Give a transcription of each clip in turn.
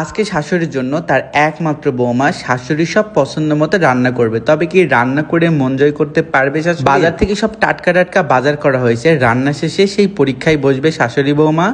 আজকে শাশুড়ির জন্য তার একমাত্র বৌমা শাশুড়ি সব পছন্দ মতো রান্না করবে। তবে কি রান্না করে মন জয় করতে পারবে বাজার থেকে সব টাটকা টাটকা বাজার করা হয়েছে। রান্না শেষে সেই পরীক্ষায় বসবে শাশুড়ি বৌমা।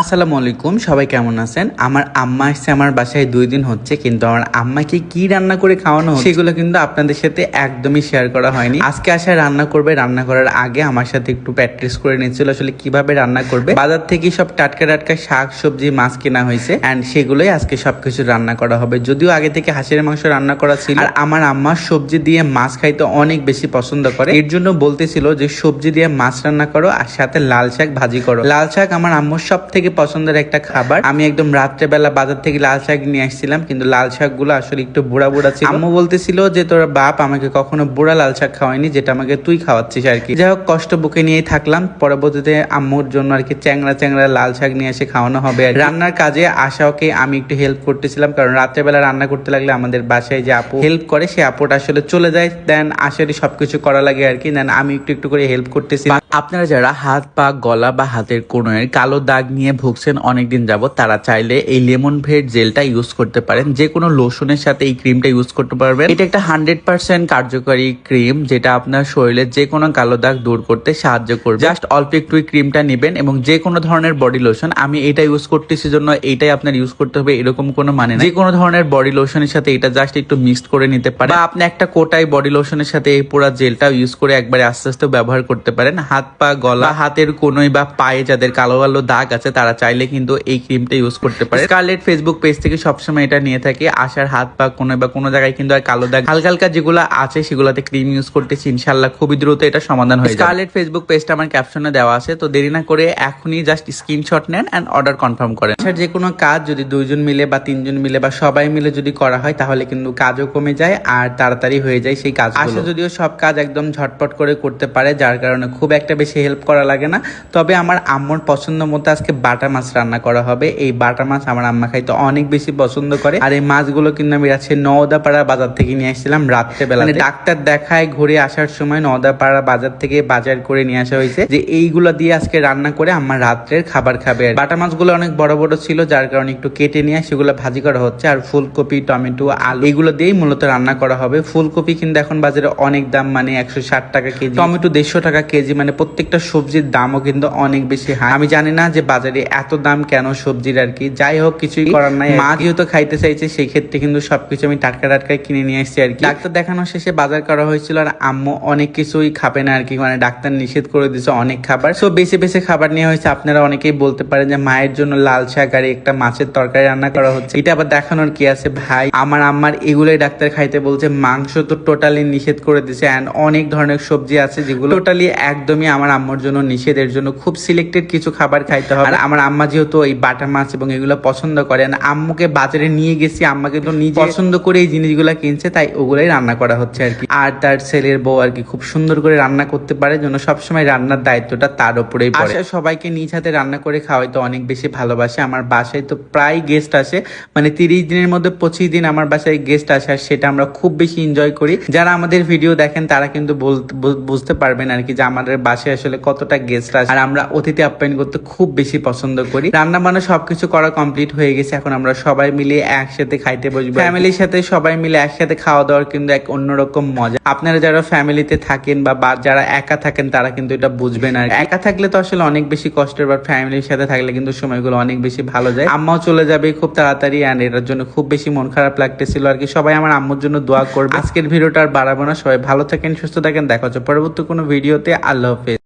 আসসালামু আলাইকুম, সবাই কেমন আছেন? আমার আম্মা এসছে আমার বাসায়, দুই দিন হচ্ছে, কিন্তু আমার আম্মাকে কি রান্না করে খাওয়ানো সেগুলো কিন্তু আপনাদের সাথে একদমই শেয়ার করা হয়নি। আজকে আসায় রান্না করবে, রান্না করার আগে আমার সাথে একটু প্র্যাকটিস করে নিচ্ছিল আসলে কীভাবে রান্না করবে। বাজার থেকে সব টাটকা টাটকা শাক, সবজি, মাছ কেনা হয়েছে অ্যান্ড সেগুলোই আজকে সবকিছু রান্না করা হবে। যদিও আগে থেকে হাঁসের মাংস রান্না করা ছিল, আর আমার আম্মা সবজি দিয়ে মাছ খাইতে অনেক বেশি পছন্দ করে। এর জন্য বলতেছিল যে, সবজি দিয়ে মাছ রান্না করো, আর সাথে লাল শাক ভাজি করো। লাল শাক আমার আম্মুর সব থেকে পছন্দের একটা খাবার। আমি একদম রাত্রেবেলা বাজার থেকে লাল শাক নিয়ে আসছিলাম, কিন্তু লাল শাকগুলো আসলে একটু বুড়া বুড়া ছিল। আম্মু বলতেছিল যে, তোর বাপ আমাকে কখনো বুড়া লাল শাক খাওয়ায়নি, যেটা আমাকে তুই খাওয়াচ্ছিস আর কি। যাই হোক, কষ্ট বুকে নিয়েই থাকলাম। পরবর্তীতে আম্মুর জন্য আর কি চ্যাংরা চ্যাংরা লাল শাক নিয়ে এসে খাওয়ানো হবে আর রান্নার কাজে আশাওকে আমি একটু হেল্প করতেছিলাম, কারণ রাত্রেবেলা রান্না করতে লাগলে আমাদের বাসায় যে আপু হেল্প করে, সে আপুটা আসলে চলে যায়। দেন আশারই সবকিছু করা লাগে আর কি। দেন আমি একটু একটু করে হেল্প করতেছি আপনারা যারা হাত, পা, গলা বা হাতের কোণের কালো দাগ নিয়ে ভুগছেন অনেকদিন যাবত তারা চাইলে এই লেমন ভেট জেলটা ইউজ করতে পারেন। যে কোনো লোশনের সাথে এই ক্রিমটা ইউজ করতে পারবেন। এটা একটা হান্ড্রেড পার্সেন্ট কার্যকরী ক্রিম যেটা আপনার শরীরের যে কোনো কালো দাগ দূর করতে সাহায্য করবে। জাস্ট অল্প একটু ক্রিমটা নেবেন এবং যে কোনো ধরনের বডি লোশন আমি এটা ইউজ করতেছি জন্য এটাই আপনার ইউজ করতে হবে, এরকম কোনো মানে যে কোনো ধরনের বডি লোশনের সাথে এটা জাস্ট একটু মিক্সড করে নিতে পারেন। বা আপনি একটা কোটাই বডি লোশনের সাথে এই পুরো জেলটা ইউজ করে একবারে আস্তে আস্তে ব্যবহার করতে পারেন। হাত পা গলা, হাতের কোনোই বা পায়ে যাদের কালো কালো দাগ আছে চাইলে কিন্তু এই ক্রিমটা ইউজ করতে পারে। স্কারলেট ফেসবুক পেজ থেকে সবসময় এটা নিয়ে থাকি। আশার হাত পা কোনোই বা কোনো জায়গায় কিন্তু আর কালো দাগ হালকা হালকা যেগুলো আছে সেগুলোতে ক্রিম ইউজ করতেছি। ইনশাল্লাহ খুবই দ্রুত এটা সমাধান হয়ে স্কারলেট ফেসবুক পেজটা আমার ক্যাপশনে দেওয়া আছে। তো দেরি না করে এখনই জাস্ট স্ক্রিনশট নেন অ্যান্ড অর্ডার কনফার্ম করেন। আচ্ছা যে কোনো কাজ যদি দুইজন মিলে বা তিনজন মিলে বা সবাই মিলে যদি করা হয়, তাহলে কিন্তু কাজও কমে যায় আর তাড়াতাড়ি হয়ে যায় সেই কাজ আশা যদিও সব কাজ একদম ঝটপট করে করতে পারে, যার কারণে খুব একটা বেশি হেল্প করা লাগে না। তবে আমার আম্মুর পছন্দ মতো আজকে বাটা মাছ রান্না করা হবে। এই বাটা মাছ আমার আম্মা খাইতে অনেক বেশি পছন্দ করে। আর এই মাছগুলো কিন্তু আমি আছে নওদাপাড়া বাজার থেকে নিয়ে আসছিলাম রাত্রেবেলা মানে ডাক্তার দেখায় ঘুরে আসার সময় নওদাপাড়া বাজার থেকে বাজার করে নিয়ে আসা হয়েছে যে এইগুলো দিয়ে আজকে রান্না করে আমার রাত্রের খাবার খাবে। বাটা মাছগুলো অনেক বড় বড় ছিল যার কারণে একটু কেটে নিয়ে সেগুলো ভাজি করা হচ্ছে। আর ফুলকপি টমেটো আলু এগুলো দিয়েই মূলত রান্না করা হবে। ফুলকপি কিন্তু এখন বাজারে অনেক দাম মানে একশো ষাট টাকা কেজি। টমেটো দেড়শো টাকা কেজি মানে প্রত্যেকটা সবজির দামও কিন্তু অনেক বেশি হাই। আমি জানি না যে বাজারে এত দাম কেন সবজির আর কি? যাই হোক কিছুই করার নাই মা যেহেতু খাইতে চাইছে সেই ক্ষেত্রে কিন্তু সবকিছু আমি টাটকা টাটকায় কিনে নিয়ে এসেছি আর কি। ডাক্তার দেখানো শেষে বাজার করা হয়েছিল আর আম্মু অনেক কিছুই খাবে না আর কি। মানে ডাক্তার নিষেধ করে দিয়েছে অনেক খাবার। সো বেশি বেশি খাবার নেওয়া হয়েছে। আপনারা অনেকেই বলতে পারেন যে মায়ের জন্য লাল শাক আর একটা মাছের তরকারি রান্না করা হচ্ছে। এটা আবার দেখানোর কি আছে? ভাই আমার আম্মার এগুলোই ডাক্তার খাইতে বলছে। মাংস তো টোটালি নিষেধ করে দিছে অ্যান্ড অনেক ধরনের সবজি আছে যেগুলো টোটালি একদমই আমার আম্মুর জন্য নিষেধের জন্য। খুব সিলেক্টেড কিছু খাবার খাইতে হবে। আর আমার আম্মা যেহেতু এই বাটা মাছ এবং এগুলো পছন্দ করে and আম্মুকে বাজারে নিয়ে গেছি আম্মা কিন্তু নিজে পছন্দ করে এই জিনিসগুলো কিনছে তাই ওগুলাই রান্না করা হচ্ছে আর কি। আর তার ছেলের বউ আর কি খুব সুন্দর করে রান্না করতে পারে জন্য সবসময় রান্নার দায়িত্বটা তার উপরেই পড়ে। সবাইকে নিজ হাতে রান্না করে খাওয়াই তো অনেক বেশি ভালোবাসে। আমার বাসায় তো প্রায় গেস্ট আসে মানে তিরিশ দিনের মধ্যে পঁচিশ দিন আমার বাসায় গেস্ট আসে আর সেটা আমরা খুব বেশি এনজয় করি। যারা আমাদের ভিডিও দেখেন তারা কিন্তু বুঝতে পারবেন আর কি যে আমাদের বাসায় আসলে কতটা গেস্ট আসে। আর আমরা অতিথি আপ্যায়ন করতে খুব বেশি পছন্দ করি। রান্না বান্না সবকিছু করা কমপ্লিট হয়ে গেছে। এখন আমরা সবাই মিলে একসাথে খাইতে বসবো। ফ্যামিলির সাথে সবাই মিলে একসাথে খাওয়া দাওয়ার কিন্তু এক অন্যরকম মজা। আপনারা যারা ফ্যামিলিতে থাকেন বা বা যারা একা থাকেন, তারা কিন্তু এটা বুঝবেন আর একা থাকলে তো আসলে অনেক বেশি কষ্টের বা ফ্যামিলির সাথে থাকলে কিন্তু সময়গুলো অনেক বেশি ভালো যায়। আম্মাও চলে যাবে খুব তাড়াতাড়ি অ্যান্ড এটার জন্য খুব বেশি মন খারাপ লাগতেছিল আর কি। সবাই আমার আম্মুর জন্য দোয়া করবে। আজকের ভিডিওটা আর বাড়াবো না। সবাই ভালো থাকেন, সুস্থ থাকেন। দেখা হচ্ছে পরবর্তী কোনো ভিডিওতে। আল্লাহ হাফেজ।